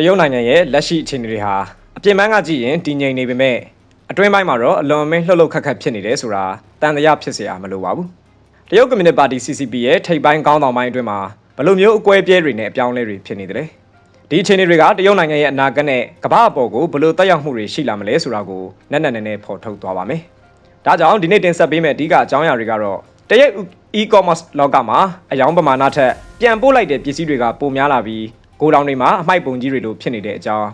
တရုတ်နိုင်ငံရဲ့လက်ရှိအခြေအနေတွေဟာအပြင်ပန်းကကြည့်ရင်တည်ငြိမ်နေပေမဲ့အတွင်းပိုင်းမှာတော့အလွန်အမင်းလှုပ်လှုပ်ခတ်ခတ်ဖြစ်နေတယ်ဆိုတာတန်တရားဖြစ်စရာမလိုပါဘူးတရုတ်ကွန်မြူနတီပါတီ CCP ရဲ့ထိပ်ပိုင်းကောင်းဆောင်ပိုင်းအတွင်းမှာဘလိုမျိုးအကွဲအပြဲတွေနဲ့အပြောင်းအလဲတွေဖြစ်နေတယ်ဒီအခြေအနေတွေကတရုတ်နိုင်ငံရဲ့အနာဂတ်နဲ့ကမ္ဘာအပေါ်ကိုဘလို့တက်ရောက်မှုတွေရှိလာမလဲဆိုတာကိုနက်နက်နဲနဲဖော်ထုတ်သွားပါမယ်ဒါကြောင့်ဒီနေ့တင်ဆက်ပေးမယ့်အဓိကအကြောင်းအရာတွေကတော့တရုတ် e-commerce လောကမှာအယောင်ပမာဏထက်ပြန်ပို့လိုက်တဲ့ပစ္စည်းတွေကပိုများလာပြီး ဂိုဒေါင်တွေမှာအမိုက်ပုံကြီးတွေလိုဖြစ်နေတဲ့အကြောင်း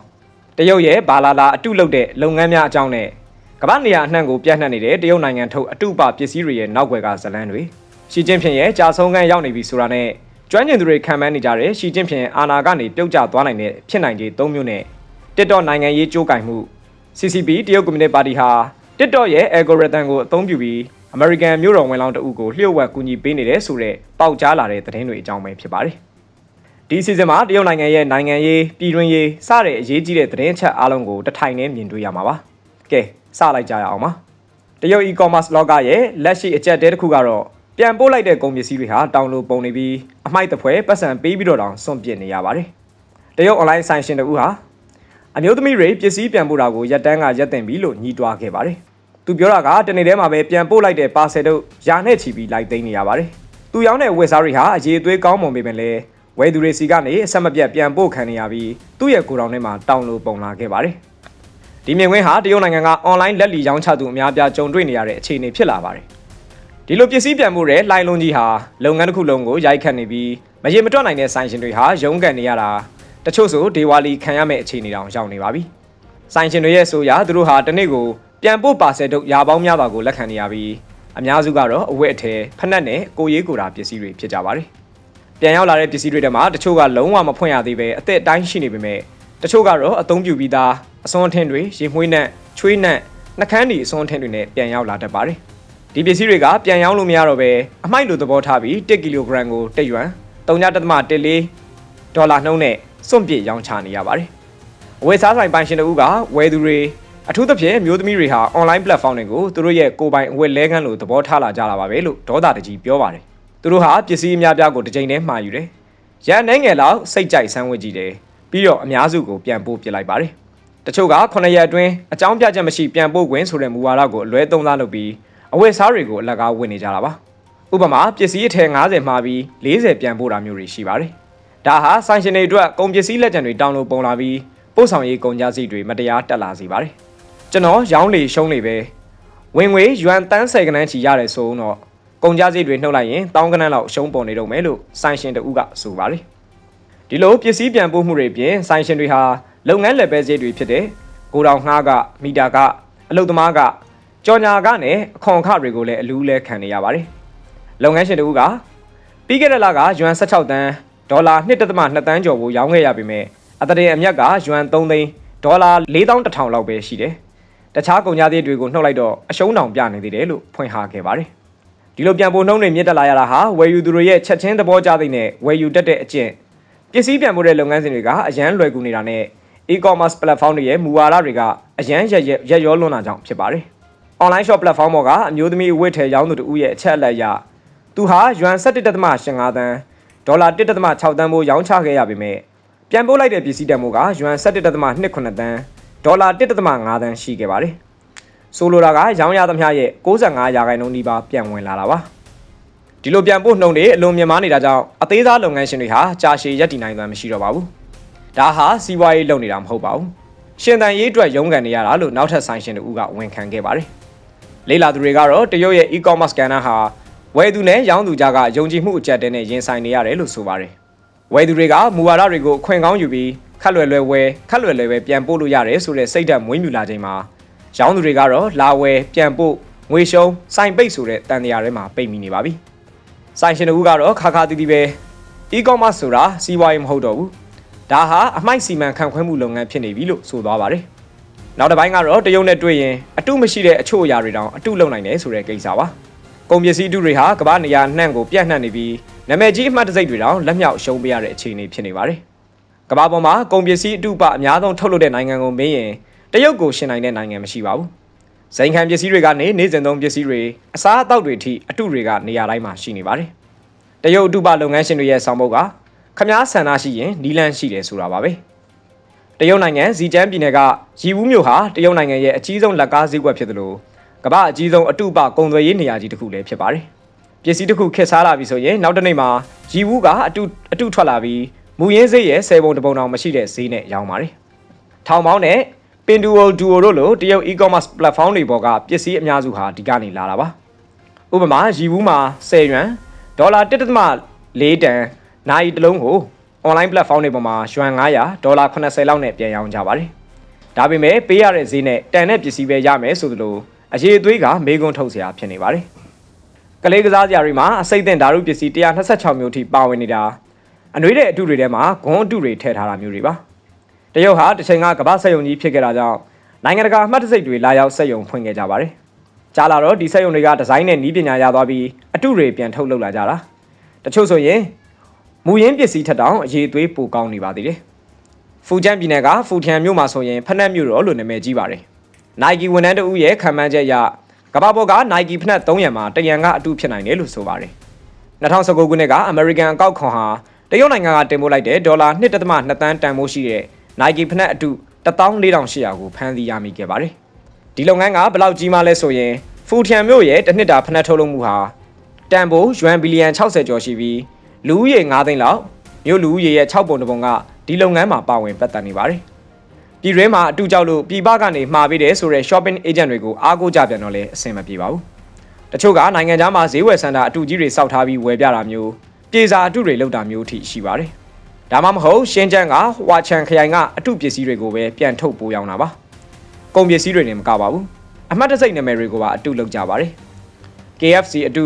တရုတ်ရဲ့ဘာလာလာအတုလုပ်တဲ့လုပ်ငန်းများအကြောင်းနဲ့ကမ္ဘာနေရာအနှံ့ကိုပြန့်နှံ့နေတဲ့တရုတ်နိုင်ငံထုတ်အတုပပစ္စည်းတွေရဲ့နောက်ွယ်ကဇလန်းတွေရှီကျင်းဖြင့်ရဲ့ကြာဆုံးခန်းရောက်နေပြီဆိုတာနဲ့ကျွမ်းကျင်သူတွေခံမှန်းနေကြတဲ့ရှီကျင်းဖြင့်အာဏာကနေပြုတ်ကျသွားနိုင်တဲ့ဖြစ်နိုင်ခြေ၃မျိုးနဲ့ TikTok နိုင်ငံရေးကြိုးကင်မှု CCP တရုတ်ကွန်မြူနတီပါတီဟာ TikTok ရဲ့ algorithm ကိုအသုံးပြုပြီး American မြို့တော်ဝန်လောင်းတအုပ်ကိုလျှို့ဝှက်ကူညီပေးနေတယ်ဆိုတဲ့ပေါက်ကြားလာတဲ့သတင်းတွေအကြောင်းပဲဖြစ်ပါတယ်။ ဒီစီဇန်မှာတရုတ်နိုင်ငံရဲ့နိုင်ငံရေးပြည်တွင်းရေးစတဲ့အရေးကြီးတဲ့သတင်းအချက်အားလုံးကိုတစ်ထိုင်နဲ့မြင်တွေ့ရမှာပါ။ကဲစလိုက်ကြရအောင်ပါ။တရုတ် e-commerce လောကရဲ့လက်ရှိအကြက်တဲတစ်ခုကတော့ပြန်ပို့လိုက်တဲ့ကုန်ပစ္စည်းတွေဟာတောင်းလို့ပုံနေပြီးအမိုက်တစ်ဖွဲပတ်စံပေးပြီးတော့တောင်စွန့်ပစ်နေရပါတယ်။တရုတ် online ဆိုင်ရှင်တဦးဟာအမျိုးသမီးတွေပစ္စည်းပြန်ပို့တာကိုရက်တန်းကရက်တင်ပြီလို့ညှိတွားခဲ့ပါတယ်။သူပြောတာကတနေ့တည်းမှာပဲပြန်ပို့လိုက်တဲ့ပါဆယ်တို့ယာနဲ့ချီပြီးလိုက်သိမ်းနေရပါတယ်။သူရောင်းတဲ့ဝက်စားတွေဟာအရေးအသွေးကောင်းမွန်ပေမဲ့လည်း ဝယ်သူတွေစီကနေအဆက်မပြတ်ပြန်ပို့ခံနေရပြီးသူ့ရဲ့ကိုယ်တော်ထဲမှာတောင်းလို့ပုံလာခဲ့ပါတယ်။ဒီမြင်ကွင်းဟာတရုတ်နိုင်ငံက online လက်လီရောင်းချသူအများပြားကြုံတွေ့နေရတဲ့အခြေအနေဖြစ်လာပါတယ်။ဒီလိုပစ္စည်းပြန်ပို့တဲ့လိုင်လုံးကြီးဟာလုပ်ငန်းတစ်ခုလုံးကိုရိုက်ခတ်နေပြီးမရေမတွက်နိုင်တဲ့ဆိုင်ရှင်တွေဟာရုန်းကန်နေရတာတချို့ဆိုဒေဝါလီခံရမယ့်အခြေအနေတောင်ရောက်နေပါပြီ။ဆိုင်ရှင်တွေရဲ့ဆိုရာသူတို့ဟာတနေ့ကိုပြန်ပို့ပါဆယ်တို့ရာပေါင်းများစွာကိုလက်ခံနေရပြီးအများစုကတော့အဝတ်အထည်ဖက်နှက်နဲ့ကိုရေးကိုတာပစ္စည်းတွေဖြစ်ကြပါတယ်။ ပြန်ရောက်လာတဲ့ပစ္စည်းတွေထဲမှာတချို့ကလုံးဝမဖွင့်ရသေးပဲအသက်အတိုင်းရှိနေပေမဲ့တချို့ကတော့အသုံးပြုပြီးသားအစွန်းအထင်းတွေရေမွှေးနဲ့ချွေးနဲ့နှကန်းဒီအစွန်းအထင်းတွေနဲ့ပြန်ရောက်လာတတ်ပါတယ်။ဒီပစ္စည်းတွေကပြန်ရောက်လို့မရတော့ပဲအမိုက်လိုသဘောထားပြီး1ကီလိုဂရမ်ကို1ယွမ်3.14ဒေါ်လာနှုန်းနဲ့စွန့်ပစ်ရောင်းချနေရပါတယ်။အဝယ်စားဆိုင်ပိုင်ရှင်တို့ကဝယ်သူတွေအထူးသဖြင့်မျိုးသမီးတွေဟာ online platform တွေကိုသူတို့ရဲ့ကိုယ်ပိုင်အဝယ်လဲခန်းလိုသဘောထားလာကြတာပါပဲလို့ဒေါသတကြီးပြောပါတယ်။ သူတို့ဟာပစ္စည်းအများပြားကိုတစ်ချိန်တည်းမှာယူတယ်။ရန်နှဲငယ်လောက်စိတ်ကြိုက်ဆန်းဝစ်ကြည့်တယ်။ပြီးတော့အများစုကိုပြန်ပို့ပစ်လိုက်ပါတယ်။တချို့က9ရက်အတွင်းအကြောင်းပြချက်မရှိပြန်ပို့ခွင့်ဆိုတဲ့မူဝါဒကိုအလွဲသုံးစားလုပ်ပြီးအဝယ်စားတွေကိုအလကားဝင်နေကြတာပါ။ဥပမာပစ္စည်းအထည်90မှာပြီး40ပြန်ပို့တာမျိုးတွေရှိပါတယ်။ဒါဟာဆိုင်ရှင်တွေအတွက်ကုန်ပစ္စည်းလက်ကျန်တွေတောင်းလို့ပုံလာပြီးပို့ဆောင်ရေးကုန်ကြစည်တွေမတရားတက်လာစေပါတယ်။ကျွန်တော်ရောင်းလေရှုံးလေပဲဝင်ငွေယွမ်တန်းဆယ်ကနန်းချီရတယ်ဆိုတော့ ကုန်ကြစည်တွေနှုတ်လိုက်ရင်တောင်းကနန်းလောက်ရှုံးပေါ်နေတော့မယ်လို့ဆိုင်ရှင်တဦးကဆိုပါတယ်။ဒီလိုပစ္စည်းပြန်ပို့မှုတွေပြင်ဆိုင်ရှင်တွေဟာလုပ်ငန်းလက်ပဲဈေးတွေဖြစ်တဲ့ကိုတောင်ငှားကမီတာကအလုတ်သမားကကြော်ညာကနဲ့အခွန်အခတွေကိုလည်းအလူးလဲခံနေရပါတယ်။လုပ်ငန်းရှင်တဦးကပြီးခဲ့တဲ့လကယွမ်16တန်းဒေါ်လာ1.2တန်းကျော်ကိုရောင်းခဲ့ရပေမဲ့အတရေအမြက်ကယွမ်3သိန်းဒေါ်လာ4100လောက်ပဲရှိတယ်။တခြားကုန်ကြစည်တွေကိုနှုတ်လိုက်တော့အရှုံးတောင်ပြနေသေးတယ်လို့ဖွင့်ဟခဲ့ပါတယ်။ ဒီလိုပြန်ပို့နှုံးတွေမြင့်တက်လာရတာဟာဝယ်ယူသူတွေရဲ့ချက်ချင်းသဘောကျသိတဲ့ဝယ်ယူတတ်တဲ့အကျင့်ပစ္စည်းပြန်ပို့တဲ့လုပ်ငန်းစဉ်တွေကအရန်လွယ်ကူနေတာနဲ့ e-commerce platform တွေရဲ့မူဝါဒတွေကအရန်ရရက်ရောလွန်းတာကြောင့်ဖြစ်ပါတယ်။ online shop platform ပေါ်ကအမျိုးသမီးအဝတ်ထည်ရောင်းသူတို့ရဲ့အချက်အလက်အရသူဟာယွမ်17.85တန်းဒေါ်လာ1.6တန်းမိုးရောင်းချခဲ့ရပေမဲ့ပြန်ပို့လိုက်တဲ့ပစ္စည်းတန်မိုးကယွမ်17.29တန်းဒေါ်လာ1.5တန်းရှိခဲ့ပါတယ်။ ဆိုလိုတာကရောင်းရသမျှရဲ့65ရာခိုင်နှုန်းနီးပါးပြန်ဝင်လာတာပါ။ဒီလိုပြန်ပို့နှုန်းတွေအလွန်မြင့်မားနေတာကြောင့်အသေးစားလုပ်ငန်းရှင်တွေဟာကြာရှည်ရပ်တည်နိုင်စွမ်းမရှိတော့ပါဘူး။ဒါဟာစီးပွားရေးလုပ်နေတာမဟုတ်ပါဘူး။ရှင်တန်ရေးအတွက်ရုန်းကန်နေရတာလို့နောက်ထပ်ဆိုင်ရှင်တို့ကဝန်ခံခဲ့ပါတယ်။လေလာသူတွေကတော့တရုတ်ရဲ့ e-commerce ကဏ္ဍဟာဝယ်သူနဲ့ရောင်းသူကြားကယုံကြည်မှုအကျက်တဲနဲ့ရင်ဆိုင်နေရတယ်လို့ဆိုပါတယ်။ဝယ်သူတွေကမူဝါဒတွေကိုအခွင့်ကောင်းယူပြီးခက်လွယ်လွယ်ဝယ်ခက်လွယ်လွယ်ပဲပြန်ပို့လို့ရတယ်ဆိုတဲ့စိတ်ဓာတ်မွေးမြူလာချိန်မှာ ရောင်းသူတွေကတော့လာဝယ်ပြန်ပို့ငွေရှုံးစိုင်ပိတ်ဆိုတဲ့တန်တရားထဲမှာပိတ်မိနေပါပြီ။ဆိုင်ရှင်တို့ကတော့ခါခါတီးတီးပဲ e-commerce ဆိုတာစီးပွားရေးမဟုတ်တော့ဘူး။ဒါဟာအမိုက်စီမံခန့်ခွဲမှုလုပ်ငန်းဖြစ်နေပြီလို့ဆိုသွားပါတယ်။နောက်တစ်ပိုင်းကတော့တရုတ်နဲ့တွေ့ရင်အတုမရှိတဲ့အချို့အရာတွေတောင်အတုလုံနိုင်တယ်ဆိုတဲ့ကိစ္စပါ။ကုန်ပစ္စည်းတုတွေဟာကမ္ဘာနေရာနှံ့ကိုပြန့်နှံ့နေပြီးနာမည်ကြီးအမှတ်တံဆိပ်တွေတောင်လက်မြောက်ရှုံးပေးရတဲ့အခြေအနေဖြစ်နေပါတယ်။ကမ္ဘာပေါ်မှာကုန်ပစ္စည်းအတုပအများဆုံးထုတ်လုပ်တဲ့နိုင်ငံကိုမေးရင် တရုတ်ကိုရှင်နိုင်တဲ့နိုင်ငံမရှိပါဘူး။ဇိမ်ခံပစ္စည်းတွေကနေနေစဉ်သုံးပစ္စည်းတွေအစားအသောက်တွေထိအတုတွေကနေရာတိုင်းမှာရှိနေပါတယ်။တရုတ်အတုပလုပ်ငန်းရှင်တွေရဲ့ဆောင်ပုဒ်ကခမားဆန္ဒရှိရင်နီလန်းရှိတယ်ဆိုတာပါပဲ။တရုတ်နိုင်ငံဇီကျန်းပြည်နယ်ကရီဝူးမြို့ဟာတရုတ်နိုင်ငံရဲ့အကြီးဆုံးလက်ကားဈေးကွက်ဖြစ်တယ်လို့ကမ္ဘာအကြီးဆုံးအတုပကုန်သွယ်ရေးနေရာကြီးတစ်ခုလည်းဖြစ်ပါတယ်ပစ္စည်းတစ်ခုခက်စားလာပြီဆိုရင်နောက်တစ်နေ့မှာရီဝူးကအတုအတုထွက်လာပြီးမူရင်းဈေးရဲ့10ပုံတပုံတောင်မရှိတဲ့ဈေးနဲ့ရောင်းပါတယ်ထောင်ပေါင်းနဲ့ Pinduo Duo တို့လိုတရုတ် e-commerce platform တွေပေါ်ကပစ္စည်းအများစုဟာဒီကနေလာတာပါဥပမာရီဝူးမှာ10ယွမ်ဒေါ်လာ1.4တန်နိုင်တစ်လုံးကို online platform တွေပေါ်မှာယွမ်900ဒေါ်လာ80လောက်နဲ့ပြန်ရောင်းကြပါတယ်။ဒါပေမဲ့ပေးရတဲ့ဈေးနဲ့တန်တဲ့ပစ္စည်းပဲရမယ်ဆိုသလိုအရေးအသွေးကမေကွန်းထုတ်စရာဖြစ်နေပါတယ်။ကလေးကစားစရာတွေမှာအစိမ့်သင့်ဓာတ်ရုပ်ပစ္စည်း126မျိုးထိပါဝင်နေတာအနှွေးတဲ့အတုတွေထဲမှာဂွန်အတုတွေထည့်ထားတာမျိုးတွေပါ။ တရုတ်ဟာတစ်ချိန်ကကမ္ဘာစက်ယုံကြီးဖြစ်ခဲ့တာကြောင့်နိုင်ငံတကာအမှတ်တံဆိပ်တွေလာရောက်စက်ယုံဖွင့်ခဲ့ကြပါတယ်။ကြားလာတော့ဒီစက်ယုံတွေကဒီဇိုင်းနဲ့နီးပညာရသွားပြီးအတုတွေပြန်ထုတ်လုပ်လာကြတာ။တချို့ဆိုရင်မူရင်းပစ္စည်းထက်တောင်အရေးသွေးပိုကောင်းနေပါသေးတယ်။ဖူကျန်းပြည်နယ်ကဖူထန်မြို့မှာဆိုရင်ဖနက်မြို့တော်လို့နာမည်ကြီးပါတယ်။ Nike ဝန်ထမ်းတဦးရဲ့ခံမှန်းချက်အရကမ္ဘာပေါ်က Nike ဖနက်300မှာတရန်ကအတုဖြစ်နိုင်တယ်လို့ဆိုပါတယ်။2019ခုနှစ်က American အကောက်ခွန်ဟာတရုတ်နိုင်ငံကတင်ပို့လိုက်တဲ့ဒေါ်လာ1.2တန်းတန်ဖိုးရှိတဲ့ Nike ဖနက်အတု14800ကိုဖမ်းဆီးရမိခဲ့ပါတယ်။ဒီလုပ်ငန်းကဘယ်လောက်ကြီးမှလဲဆိုရင်ဖူထန်မြို့ရဲ့တစ်နှစ်တာဖနက်ထုတ်လုပ်မှုဟာတန်ဖိုးယွမ်ဘီလီယံ60ကျော်ရှိပြီးလူဦးရေ9သိန်းလောက်မြို့လူဦးရေရဲ့6ပုံတစ်ပုံကဒီလုပ်ငန်းမှာပါဝင်ပတ်သက်နေပါတယ်။ပြည်တွင်းမှာအတူကြောက်လို့ပြည်ပကနေမှာပေးတယ်ဆိုတဲ့ shopping agent တွေကိုအားကိုးကြပြန်တော့လဲအဆင်မပြေပါဘူး။တချို့ကနိုင်ငံခြားမှာဈေးဝယ်စံတာအတူကြီးတွေစောက်ထားပြီးဝယ်ပြတာမျိုးပြေစာအတူတွေလောက်တာမျိုးထိရှိပါတယ်။ ဒါမှမဟုတ်ရှင်းချမ်းကဟွာချန်ခရိုင်ကအတူပစ္စည်းတွေကိုပဲပြန်ထုတ်ပိုးရောင်းတာပါ။ကုန်ပစ္စည်းတွေနဲ့မကပါဘူး။အမှတ်တစိတ်နာမည်တွေကိုပါအတူလောက်ကြပါတယ်။ KFC အတူ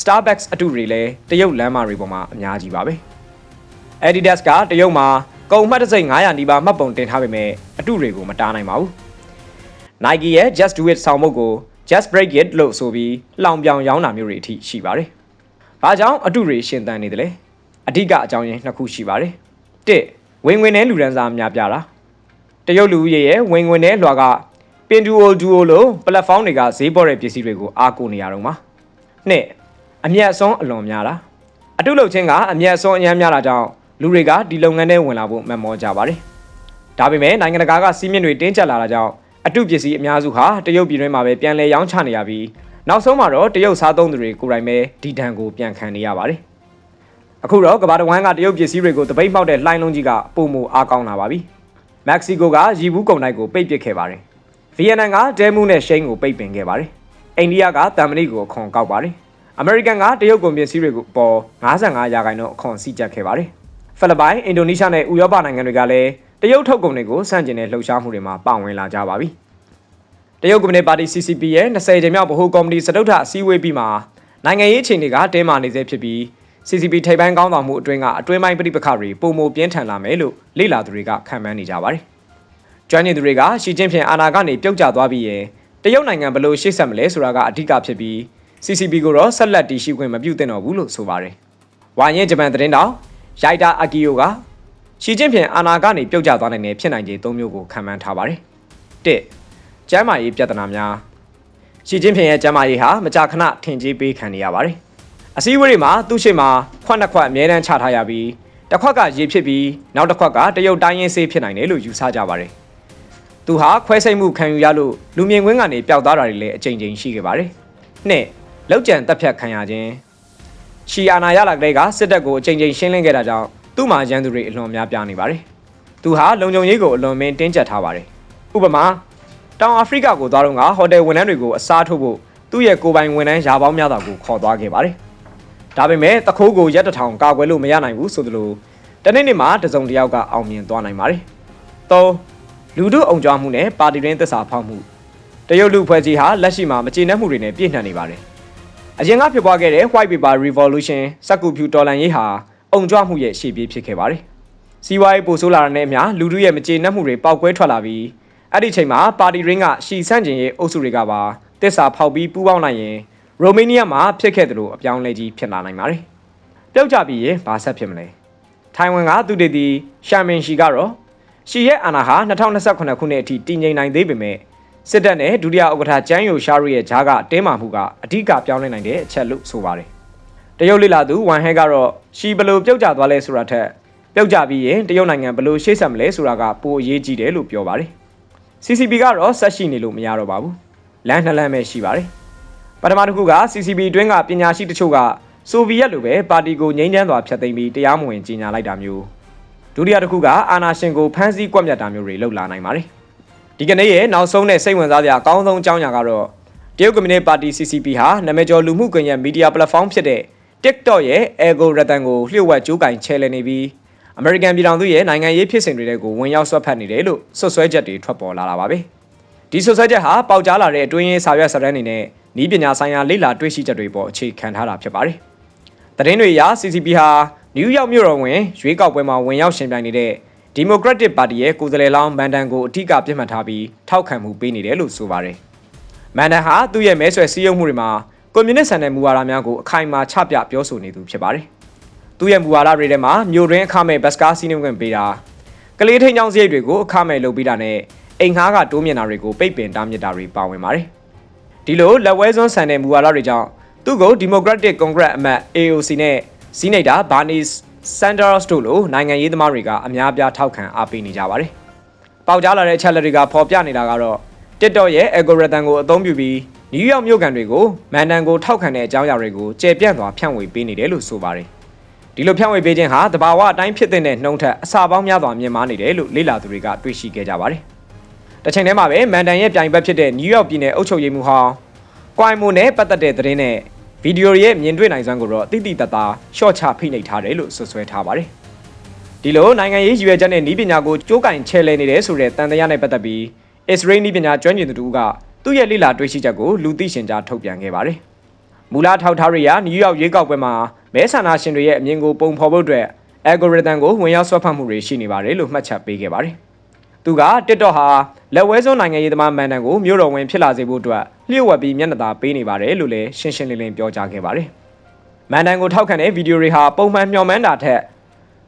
Starbucks အတူတွေလည်းတရုတ်လမ်းမတွေပေါ်မှာအများကြီးပါပဲ Adidas ကတရုတ်မှာကုန်မှတ်တစ်စိတ်900နီးပါးမှတ်ပုံတင်ထားပေမဲ့အတူတွေကိုမတားနိုင်ပါဘူး Nike ရဲ့ Just Do It ဆောင်မုတ်ကို Just Break It လို့ဆိုပြီးလှောင်ပြောင်ရောင်းတာမျိုးတွေအထိရှိပါတယ်။ဘာကြောင့်အတူတွေရှင်သန်နေတယ်လဲ။အဓိကအကြောင်းရင်းနှစ်ခုရှိပါတယ်။ တစ်ဝင်ငွေနဲ့လူဒန်းစားများပြားတာ။တရုတ်လူဦးရေရဲ့ဝင်ငွေနဲ့လွှာက Pinduo Duo လို့ platform တွေကဈေးပေါ်တဲ့ပစ္စည်းတွေကိုအားကိုးနေရတော့မှာ။နှစ်အမျက်အစွန်းအလွန်များတာအတုလုပ်ခြင်းကအမျက်အစွန်းအများများတာကြောင့်လူတွေကဒီလုပ်ငန်းထဲဝင်လာဖို့မမောကြပါတယ်။ဒါပေမဲ့နိုင်ငံတကာကစီးမြင့်တွေတင်းကျပ်လာတာကြောင့်အတုပစ္စည်းအများစုဟာတရုတ်ပြည်တွင်းမှာပဲပြန်လည်ရောင်းချနေရပြီးနောက်ဆုံးမှာတော့တရုတ်စားသုံးသူတွေကိုယ်တိုင်ပဲဒီဒဏ်ကိုပြန်ခံနေရပါတယ်။ အခုတော့ကမ္ဘာတဝန်းကတရုတ်ပစ္စည်းတွေကိုတပိတ်မှောက်တဲ့လှိုင်းလုံးကြီးကပုံမအားကောင်းလာပါပြီ။မက္ကဆီကိုကရီဘူးကုန်တိုက်ကိုပိတ်ပစ်ခဲ့ပါတယ်။ဗီယက်နမ်ကဒဲမူနဲ့ရှိန်ကိုပိတ်ပင်ခဲ့ပါတယ်။အိန္ဒိယကတမ်မဏိကိုအခွန်ကောက်ပါတယ်။အမေရိကန်ကတရုတ်ကုန်ပစ္စည်းတွေကိုပေါ်55ရာခိုင်နှုန်းအခွန်စီကြပ်ခဲ့ပါတယ်။ဖိလစ်ပိုင်၊အင်ဒိုနီးရှားနဲ့ဥရောပနိုင်ငံတွေကလည်းတရုတ်ထုတ်ကုန်တွေကိုစန့်ကျင်တဲ့လှုပ်ရှားမှုတွေမှာပါဝင်လာကြပါပြီ။တရုတ်ကွန်မြူနတီပါတီ CCP ရဲ့20ကြိမ်မြောက်ဗဟိုကော်မတီစတုထအစည်းအဝေးပြီးမှာနိုင်ငံရေးအခြေအနေကတင်းမာနေဆဲဖြစ်ပြီး CCP ထိပ်ပိုင်းကောင်းဆောင်မှုအတွင်းကအတွင်းပိုင်းပြိပခါတွေပုံမပြင်းထန်လာမယ်လို့လေ့လာသူတွေကခန့်မှန်းနေကြပါတယ်။ကျွမ်းကျင်သူတွေကရှီကျင်းဖြင့်အာဏာကနေပြုတ်ကျသွားပြီးရင်တရုတ်နိုင်ငံဘယ်လိုရှေ့ဆက်မလဲဆိုတာကအဓိကဖြစ်ပြီး CCP ကိုတော့ဆက်လက်တည်ရှိခွင့်မပြုသင့်တော့ဘူးလို့ဆိုပါတယ်။ဝါရင်ဂျပန်သတင်းတောင်ရိုက်တာအကီယိုကရှီကျင်းဖြင့်အာဏာကနေပြုတ်ကျသွားနိုင်တဲ့ဖြစ်နိုင်ခြေ၃မျိုးကိုခန့်မှန်းထားပါတယ်။၁ကျမ်းမာရေးပြဿနာများရှီကျင်းဖြင့်ရဲ့ကျမ်းမာရေးဟာမကြာခဏထင်ကြီးပေးခံနေရပါတယ်။ အစည်းအဝေးတွေမှာသူ့ရှိမှာခွက်နှစ်ခွက်အမြဲတမ်းချထားရပြီးတစ်ခွက်ကရေဖြစ်ပြီးနောက်တစ်ခွက်ကတရုတ်တိုင်းရင်းဆေးဖြစ်နိုင်တယ်လို့ယူဆကြပါတယ်။သူဟာခွဲစိတ်မှုခံယူရလို့လူမြင်ကွင်းကနေပျောက်သွားတာတွေလည်းအကြိမ်ကြိမ်ရှိခဲ့ပါတယ်။နှစ်လောက်ကျန်တပ်ဖြတ်ခံရခြင်းရှီအာနာရလာကလေးကစစ်တပ်ကိုအကြိမ်ကြိမ်ရှင်းလင်းခဲ့တာကြောင့်သူ့မှာရန်သူတွေအလွန်များပြားနေပါတယ်။သူဟာလုံခြုံရေးကိုအလွန်မင်းတင်းကျပ်ထားပါတယ်။ဥပမာတောင်အာဖရိကကိုသွားတော့ကဟိုတယ်ဝန်ထမ်းတွေကိုအစားထိုးဖို့သူ့ရဲ့ကိုယ်ပိုင်ဝန်ထမ်းယာပေါင်းများစွာကိုခေါ်သွားခဲ့ပါတယ်။ ဒါပေမဲ့တခိုးကိုရက်တထောင်ကာကွယ်လို့မရနိုင်ဘူးဆိုသလိုတနေ့နေ့မှာတစုံတစ်ယောက်ကအောင်မြင်သွားနိုင်ပါတယ်။၃လူတို့အုံကြွားမှုနဲ့ပါတီရင်းသစ္စာဖောက်မှုတရုတ်လူဖွဲ့ကြီးဟာလက်ရှိမှာမကျေနပ်မှုတွေနဲ့ပြည့်နှံ့နေပါတယ်။အရင်ကဖြစ်ပွားခဲ့တဲ့ White Paper Revolution စက္ကူဖြူတော်လှန်ရေးဟာအုံကြွမှုရဲ့ရှေ့ပြေးဖြစ်ခဲ့ပါတယ်။စီးပွားရေးပိုဆိုးလာတဲ့နဲ့အမျှလူတို့ရဲ့မကျေနပ်မှုတွေပေါက်ကွဲထွက်လာပြီးအဲ့ဒီချိန်မှာပါတီရင်းကရှီဆန့်ကျင်ရေးအုပ်စုတွေကပါတစ္ဆာဖောက်ပြီးပူးပေါင်းနိုင်ရင် ရိုမေးနီးယားမှာဖြစ်ခဲ့သလိုအပြောင်းလဲကြီးဖြစ်လာနိုင်ပါတယ်။ပြောက်ကြပြီးရင်ဘာဆက်ဖြစ်မလဲ။ထိုင်ဝမ်ကသူတည်တည်ရှာမင်ရှီကတော့ရှီရဲ့အာဏာဟာ2028ခုနှစ်အထိတည်ငြိမ်နိုင်သေးပေမဲ့စစ်တပ်နဲ့ဒုတိယဥက္ကဋ္ဌကျန်းယိုရှာရီရဲ့ဂျားကတင်းမာမှုကအဓိကပြောင်းလဲနိုင်တဲ့အချက်လို့ဆိုပါတယ်။တရုတ်လိလာသူဝမ်ဟဲကတော့ရှီဘလို့ပြုတ်ကျသွားလဲဆိုတာထက်ပျောက်ကြပြီးရင်တရုတ်နိုင်ငံဘယ်လိုရှေ့ဆက်မလဲဆိုတာကပိုအရေးကြီးတယ်လို့ပြောပါတယ် CCP ကတော့ဆက်ရှိနေလို့မရတော့ပါဘူးလမ်းနှစ်လမ်းပဲရှိပါတယ် ပထမတစ်ခုက CCP အတွင်းကပညာရှိတချို့ကဆိုဗီယက်လိုပဲပါတီကိုငြိမ်းချမ်းစွာဖျက်သိမ်းပြီးတရားမဝင်ကြီးညာလိုက်တာမျိုးဒုတိယတစ်ခုကအာဏာရှင်ကိုဖမ်းဆီးကွပ်မျက်တာမျိုးတွေလုပ်လာနိုင်ပါတယ်ဒီကနေ့ရဲ့နောက်ဆုံးနဲ့စိတ်ဝင်စားစရာအကောင်းဆုံးအကြောင်းအရာကတော့တရုတ်ကွန်မြူနစ်ပါတီ CCP ဟာနာမည်ကျော်လူမှုကွန်ရက်မီဒီယာပလက်ဖောင်းဖြစ်တဲ့ TikTok ရဲ့ algorithm ကိုလျှို့ဝှက်ကြိုးကင်ချဲလှယ်နေပြီးအမေရိကန်ပြည်ထောင်စုရဲ့နိုင်ငံရေးဖြစ်စဉ်တွေကိုဝင်ရောက်ဆွတ်ဖက်နေတယ်လို့ဆွဆွဲချက်တွေထွက်ပေါ်လာတာပါပဲဒီဆွဆွဲချက်ဟာပေါက်ကြားလာတဲ့အတွင်းရေးစာရွက်စာတမ်းတွေနဲ့ ဤပညာဆိုင်ရာလေ့လာတွေ့ရှိချက်တွေပေါ်အခြေခံထားတာဖြစ်ပါတယ်သတင်းတွေအရ CCP ဟာနယူးယောက်မြို့တော်ဝင်ရွေးကောက်ပွဲမှာဝင်ရောက်ရှင်ပြိုင်နေတဲ့ Democratic Party ရဲ့ကိုယ်စားလှယ်လောင်းမန်ဒန်ကိုအထူးကပြစ်မှတ်ထားပြီးထောက်ခံမှုပေးနေတယ်လို့ဆိုပါတယ်မန်ဒန်ဟာသူ့ရဲ့မဲဆွယ်စည်းရုံးမှုတွေမှာကွန်မြူနစ်ဆန်တဲ့မူဝါဒများကိုအခိုင်အမာချပြပြောဆိုနေသူဖြစ်ပါတယ်သူ့ရဲ့မူဝါဒတွေထဲမှာမြို့တွင်းအခမဲ့ဘတ်စကားစီးနှင်ခွင့်ပေးတာကလေးထိန်ချောင်းစရိတ်တွေကိုအခမဲ့လုပ်ပေးတာနဲ့အိမ်ငှားကတိုးမြင့်တာတွေကိုပိတ်ပင်တားမြစ်တာတွေပါဝင်ပါတယ် ဒီလိုလက်ဝဲစွန်းဆန်တဲ့မူဝါဒတွေကြောင့်သူ့ကို Democratic Congress အမတ် AOC နဲ့စီးနေတာ Bernie Sanders တို့လိုနိုင်ငံရေးသမားတွေကအများပြားထောက်ခံအားပေးနေကြပါတယ်။ပေါက်ကြားလာတဲ့အချက်လက်တွေကဖော်ပြနေတာကတော့ TikTok ရဲ့ algorithm ကိုအသုံးပြုပြီးနယူးယောက်မြို့ကန်တွေကိုမန်ဒန်ကိုထောက်ခံတဲ့အကြောင်းအရာတွေကိုကျေပြန့်စွာဖြန့်ဝေပေးနေတယ်လို့ဆိုပါတယ်။ဒီလိုဖြန့်ဝေပေးခြင်းဟာတဘာဝအတိုင်းဖြစ်တဲ့နှုံထက်အစာပေါင်းများစွာမြင်မာနေတယ်လို့လေ့လာသူတွေကတွေ့ရှိခဲ့ကြပါတယ်။ တစ်ချိန်တည်းမှာပဲမန်ဒန်ရဲ့ပြိုင်ဘက်ဖြစ်တဲ့နယူးယောက်ပြည်နယ်အုပ်ချုပ်ရေးမှူးဟောင်းကွိုင်မိုနဲ့ပတ်သက်တဲ့သတင်းနဲ့ဗီဒီယိုရဲ့မြင်တွေ့နိုင်စွမ်းကိုတော့တိတိတတ်တာရှော့ချဖိနှိပ်ထားတယ်လို့ဆွဆွဲထားပါတယ်။ဒီလိုနိုင်ငံရေးရည်ရွယ်ချက်နဲ့ဤပညာကိုကြိုးကင်ချဲလဲနေတယ်ဆိုတဲ့တန်တရားနဲ့ပတ်သက်ပြီးအစ္စရေးဤပညာကျွမ်းကျင်သူတို့ကသူ့ရဲ့လိလာတွေ့ရှိချက်ကိုလူသိရှင်ကြားထုတ်ပြန်ခဲ့ပါတယ်။မူလထောက်ထားရရနယူးယောက်ရွေးကောက်ပွဲမှာမဲဆန္ဒရှင်တွေရဲ့အမြင်ကိုပုံဖော်ဖို့အတွက် algorithm ကိုဝင်ရောက်ဆွဲဖက်မှုတွေရှိနေပါတယ်လို့မှတ်ချက်ပေးခဲ့ပါတယ်။ သူက TikTok ဟာလက်ဝဲစွန်းနိုင်ငံရေးသမားမန်တန်ကိုမြို့တော်ဝင်ဖြစ်လာစေဖို့အတွက်လျှို့ဝှက်ပြီးမျက်နှာသာပေးနေပါတယ်လို့လည်းရှင်းရှင်းလင်းလင်းပြောကြားခဲ့ပါတယ်။မန်တန်ကိုထောက်ခံတဲ့ဗီဒီယိုတွေဟာပုံမှန်မျှော်မှန်းတာထက်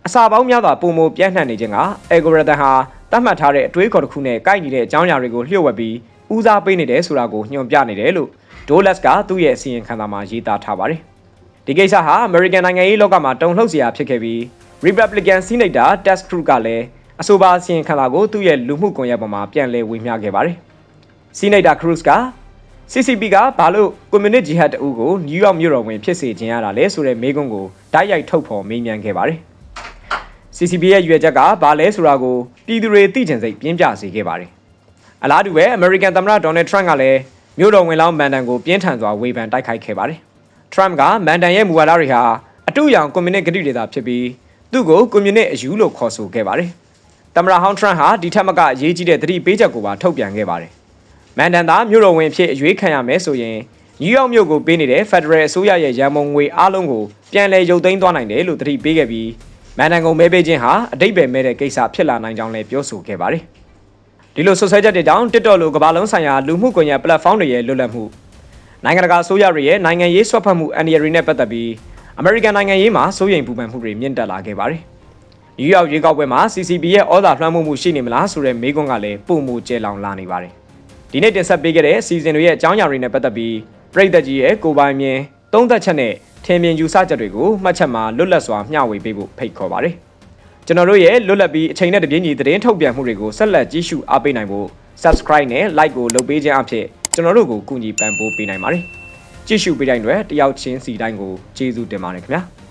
အစာပေါင်းများစွာပုံမပြန့်နှံ့နေခြင်းက algorithm ဟာတတ်မှတ်ထားတဲ့အတွေးခေါ်တစ်ခုနဲ့ကိုက်ညီတဲ့အကြောင်းအရာတွေကိုလျှို့ဝှက်ပြီးဦးစားပေးနေတယ်ဆိုတာကိုညွှန်ပြနေတယ်လို့ Dollars ကသူ့ရဲ့အစီရင်ခံစာမှာရေးသားထားပါတယ်။ဒီကိစ္စဟာ American နိုင်ငံရေးလောကမှာတုံ့လှုပ်စရာဖြစ်ခဲ့ပြီး Republican Senator Ted Cruz ကလည်း အဆိုပါအစီရင်ခံစာကိုသူ့ရဲ့လူမှုကွန်ရက်ပေါ်မှာပြန်လည်ဝေမျှခဲ့ပါတယ်။ Senator Cruz က CCP ကဘာလို့ကွန်မြူနစ်ဂျီဟတ်တူကိုနယူးယောက်မြို့တော်ဝင်ဖြစ်စေခြင်းရတာလဲဆိုတဲ့မေးခွန်းကိုဓာတ်ရိုက်ထုတ်ဖော်မေးမြန်းခဲ့ပါတယ်။ CCP ရဲ့ရွေချက်ကဘာလဲဆိုတာကိုပြည်သူတွေသိကျင်စိတ်ပြင်းပြစေခဲ့ပါတယ်။အလားတူပဲ American သမ္မတ Donald Trump ကလည်းမြို့တော်ဝင်လောင်းမန်ဒန်ကိုပြင်းထန်စွာဝေဖန်တိုက်ခိုက်ခဲ့ပါတယ်။ Trump ကမန်ဒန်ရဲ့မူဝါဒတွေဟာအတူရောင်ကွန်မြူနစ်ဂတိတွေသာဖြစ်ပြီးသူ့ကိုကွန်မြူနစ်အယူလို့ခေါ်ဆိုခဲ့ပါတယ်။ သမ္မတဟောင်း Trump ဟာဒီထက်မကအရေးကြီးတဲ့သတိပေးချက်ကိုပါထုတ်ပြန်ခဲ့ပါတယ်။မန်ဒန်သားမြို့တော်ဝင်ဖြစ်အရွေးခံရမယ်ဆိုရင်နယူးယောက်မြို့ကိုပေးနေတဲ့ Federal အစိုးရရဲ့ရန်ပုံငွေအားလုံးကိုပြန်လည်ရုပ်သိမ်းသွားနိုင်တယ်လို့သတိပေးခဲ့ပြီးမန်ဒန်ကိုမဲပေးခြင်းဟာအတိတ်ပဲမဲ့တဲ့ကိစ္စဖြစ်လာနိုင်ကြောင်းလည်းပြောဆိုခဲ့ပါတယ်။ဒီလိုဆွဆွဲချက်တွေကြောင့် TikTok လိုကမ္ဘာလုံးဆိုင်ရာလူမှုကွန်ရက် platform တွေရဲ့လွတ်လပ်မှုနိုင်ငံတကာအစိုးရတွေရဲ့နိုင်ငံရေးဆွတ်ဖက်မှုအန္တရာယ်တွေနဲ့ပတ်သက်ပြီးအမေရိကန်နိုင်ငံရေးမှာစိုးရိမ်ပူပန်မှုတွေမြင့်တက်လာခဲ့ပါတယ်။န ယူးယောက်ရွေးကောက်ပွဲမှာ CCP ရဲ့ဩဇာလွှမ်းမိုးမှုရှိနေမလားဆိုတဲ့မေးခွန်းကလည်းပုံမူကျဲလောင်လာနေပါတယ်။ဒီနေ့တင်ဆက်ပေးခဲ့တဲ့စီစဉ်တွေရဲ့အကြောင်းအရာတွေနဲ့ပတ်သက်ပြီးပြည်သက်ကြီးရဲ့ကိုပိုင်မြင်သုံးသက်ချက်နဲ့ထင်မြင်ယူဆချက်တွေကိုမှတ်ချက်မှာလွတ်လပ်စွာမျှဝေပေးဖို့ဖိတ်ခေါ်ပါတယ်။ကျွန်တော်တို့ရဲ့လွတ်လပ်ပြီးအချိန်နဲ့တပြေးညီသတင်းထုတ်ပြန်မှုတွေကိုဆက်လက်ကြည့်ရှုအားပေးနိုင်ဖို့ subscribe နဲ့ like ကိုလုပ်ပေးခြင်းအဖြစ်ကျွန်တော်တို့ကိုကူညီပံ့ပိုးပေးနိုင်ပါတယ်။ကြည့်ရှုပေးတိုင်းတွေတယောက်ချင်းစီတိုင်းကိုကျေးဇူးတင်ပါတယ်ခင်ဗျာ။